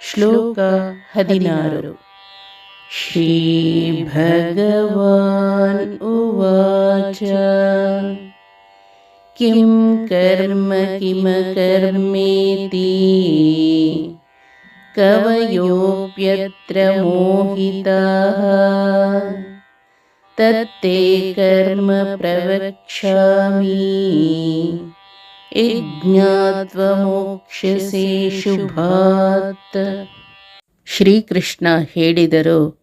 ಶ್ಲೋಕ ಹದಿನಾರು श्रीभगवान् उवाच किं कर्म किमकर्मेति कवयोऽप्यत्र मोहिताः तत्ते कर्म प्रवक्ष्यामि ಶುಭಾತ್. ಶ್ರೀಕೃಷ್ಣ ಹೇಳಿದರು,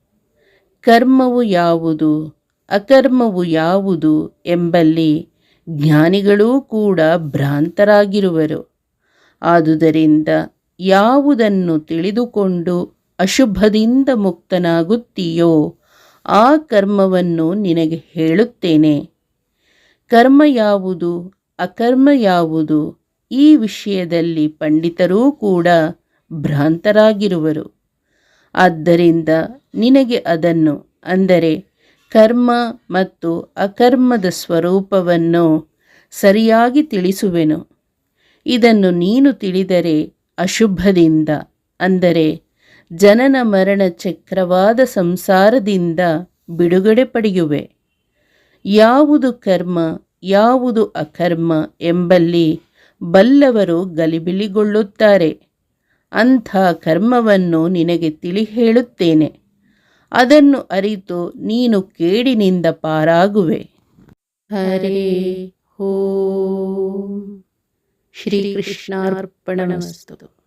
ಕರ್ಮವು ಯಾವುದು, ಅಕರ್ಮವು ಯಾವುದು ಎಂಬಲ್ಲಿ ಜ್ಞಾನಿಗಳೂ ಕೂಡ ಭ್ರಾಂತರಾಗಿರುವರು. ಆದುದರಿಂದ ಯಾವುದನ್ನು ತಿಳಿದುಕೊಂಡು ಅಶುಭದಿಂದ ಮುಕ್ತನಾಗುತ್ತೀಯೋ ಆ ಕರ್ಮವನ್ನು ನಿನಗೆ ಹೇಳುತ್ತೇನೆ. ಕರ್ಮ ಯಾವುದು ಅಕರ್ಮ ಯಾವುದು? ಈ ವಿಷಯದಲ್ಲಿ ಪಂಡಿತರೂ ಕೂಡ ಭ್ರಾಂತರಾಗಿರುವರು. ಆದ್ದರಿಂದ ನಿನಗೆ ಅದನ್ನು, ಅಂದರೆ ಕರ್ಮ ಮತ್ತು ಅಕರ್ಮದ ಸ್ವರೂಪವನ್ನು ಸರಿಯಾಗಿ ತಿಳಿಸುವೆನು. ಇದನ್ನು ನೀನು ತಿಳಿದರೆ ಅಶುಭದಿಂದ, ಅಂದರೆ ಜನನ ಮರಣ ಚಕ್ರವಾದ ಸಂಸಾರದಿಂದ ಬಿಡುಗಡೆ ಪಡೆಯುವೆ. ಯಾವುದು ಕರ್ಮ? ಯಾವುದು ಅಕರ್ಮ ಎಂಬಲ್ಲಿ ಬಲ್ಲವರು ಗಲಿಬಿಲಿಗೊಳ್ಳುತ್ತಾರೆ. ಅಂಥ ಕರ್ಮವನ್ನು ನಿನಗೆ ತಿಳಿ ಹೇಳುತ್ತೇನೆ ಅದನ್ನು ಅರಿತು ನೀನು ಕೇಡಿನಿಂದ ಪಾರಾಗುವೆ. ಹರೇ ಹೋ ಶ್ರೀಕೃಷ್ಣಾರ್ಪಣಮಸ್ತು